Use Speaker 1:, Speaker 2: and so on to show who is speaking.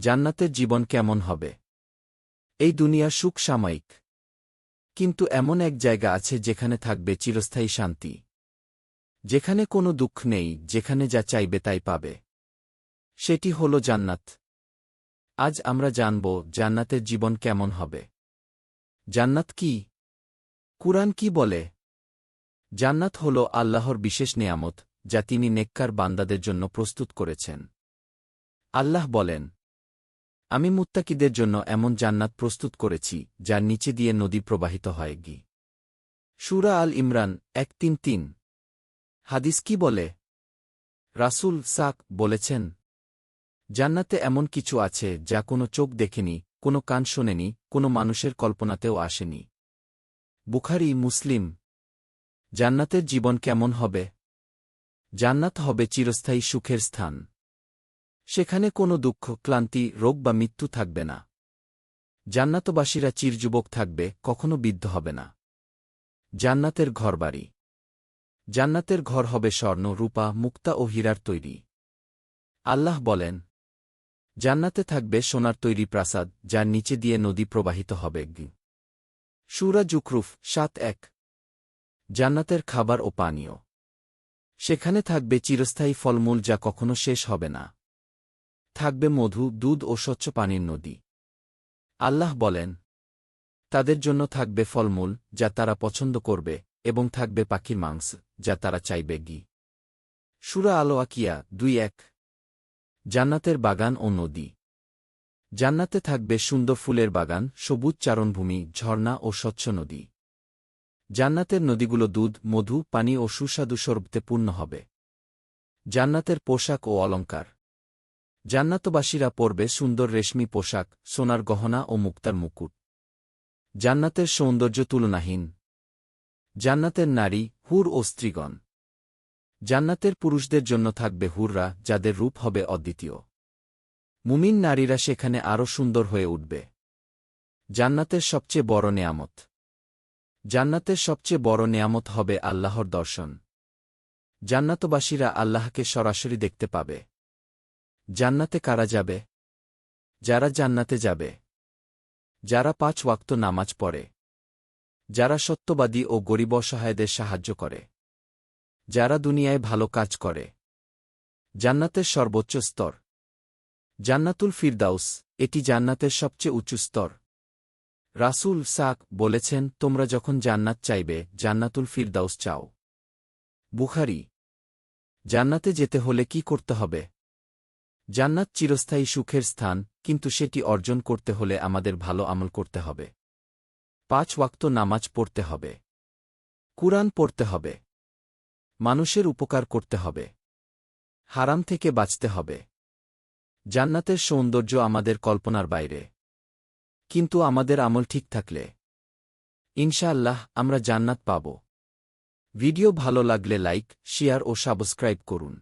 Speaker 1: জান্নাতের জীবন কেমন হবে? এই দুনিয়া সুখ সাময়িক কিন্তু এমন এক জায়গা আছে যেখানে থাকবে চিরস্থায়ী শান্তি। যেখানে কোনো দুঃখ নেই, যেখানে যা চাইবে তাই পাবে। সেটি হল জান্নাত। আজ আমরা জানব জান্নাতের জীবন কেমন হবে। জান্নাত কি? কুরআন কি বলে? জান্নাত হল আল্লাহর বিশেষ নেয়ামত, যা তিনি নেককার বান্দাদের জন্য প্রস্তুত করেছেন। আল্লাহ বলেন আমি মুত্তাকিদের জন্য এমন জান্নাত প্রস্তুত করেছি, যার নিচে দিয়ে নদী প্রবাহিত হয়। গি। সুরা আল ইমরান, এক তিন তিন। হাদিস কি বলে? রাসূল সাক বলেছেন, জান্নাতে এমন কিছু আছে যা কোনো চোখ দেখেনি, কোনো কান শোনেনি, কোনো মানুষের কল্পনাতেও আসেনি। বুখারি, মুসলিম। জান্নাতের জীবন কেমন হবে? জান্নাত হবে চিরস্থায়ী সুখের স্থান। সেখানে কোনো দুঃখ, ক্লান্তি, রোগ বা মৃত্যু থাকবে না। জান্নাতবাসীরা চিরযুবক থাকবে, কখনো বিদ্ধ হবে না। জান্নাতের ঘরবাড়ি। জান্নাতের ঘর হবে স্বর্ণ, রূপা, মুক্তা ও হীরার তৈরি। আল্লাহ বলেন, জান্নাতে থাকবে সোনার তৈরি প্রাসাদ, যার নিচে দিয়ে নদী প্রবাহিত হবে। সুরা জুকরুফ সাত এক। জান্নাতের খাবার ও পানীয়। সেখানে থাকবে চিরস্থায়ী ফলমূল যা কখনো শেষ হবে না। থাকবে মধু, দুধ ও স্বচ্ছ পানির নদী। আল্লাহ বলেন, তাদের জন্য থাকবে ফলমূল, যা তারা পছন্দ করবে, এবং থাকবে পাখির মাংস, যা তারা চাইবে গি সুরা আলো আকিয়া দুই এক। জান্নাতের বাগান ও নদী। জান্নাতে থাকবে সুন্দর ফুলের বাগান, সবুজ চারণভূমি, ঝর্ণা ও স্বচ্ছ নদী। জান্নাতের নদীগুলো দুধ, মধু, পানি ও সুস্বাদু সর্বতে পূর্ণ হবে। জান্নাতের পোশাক ও অলঙ্কার জান্নাতবাসীরা পরবে সুন্দর রেশমি পোশাক, সোনার গহনা ও মুক্তার মুকুট। জান্নাতের সৌন্দর্য তুলনাহীন। জান্নাতের নারী, হুর ও স্ত্রীগণ। জান্নাতের পুরুষদের জন্য থাকবে হুররা, যাদের রূপ হবে অদ্বিতীয়। মুমিন নারীরা সেখানে আরও সুন্দর হয়ে উঠবে। জান্নাতের সবচেয়ে বড় নেয়ামত। জান্নাতের সবচেয়ে বড় নেয়ামত হবে আল্লাহর দর্শন। জান্নাতবাসীরা আল্লাহকে সরাসরি দেখতে পাবে। জান্নাতে কারা যাবে? যারা জান্নাতে যাবে। যারা পাঁচ ওয়াক্ত নামাজ পড়ে। যারা সত্যবাদী ও গরিব অসহায়দের সাহায্য করে। যারা দুনিয়ায় ভালো কাজ করে। জান্নাতের সর্বোচ্চ স্তর। জান্নাতুল ফিরদাউস, এটি জান্নাতের সবচেয়ে উঁচু স্তর। রাসূল সাক বলেছেন, তোমরা যখন জান্নাত চাইবে, জান্নাতুল ফিরদাউস চাও। বুখারি, জান্নাতে যেতে হলে কি করতে হবে? জান্নাত চিরস্থায়ী সুখের স্থান, কিন্তু সেটি অর্জন করতে হলে আমাদের ভালো আমল করতে হবে। পাঁচ ওয়াক্ত নামাজ পড়তে হবে। কুরআন পড়তে হবে। মানুষের উপকার করতে হবে। হারাম থেকে বাঁচতে হবে। জান্নাতের সৌন্দর্য আমাদের কল্পনার বাইরে। কিন্তু আমাদের আমল ঠিক থাকলে। ইনশাআল্লাহ, আমরা জান্নাত পাব। ভিডিও ভালো লাগলে লাইক, শেয়ার ও সাবস্ক্রাইব করুন।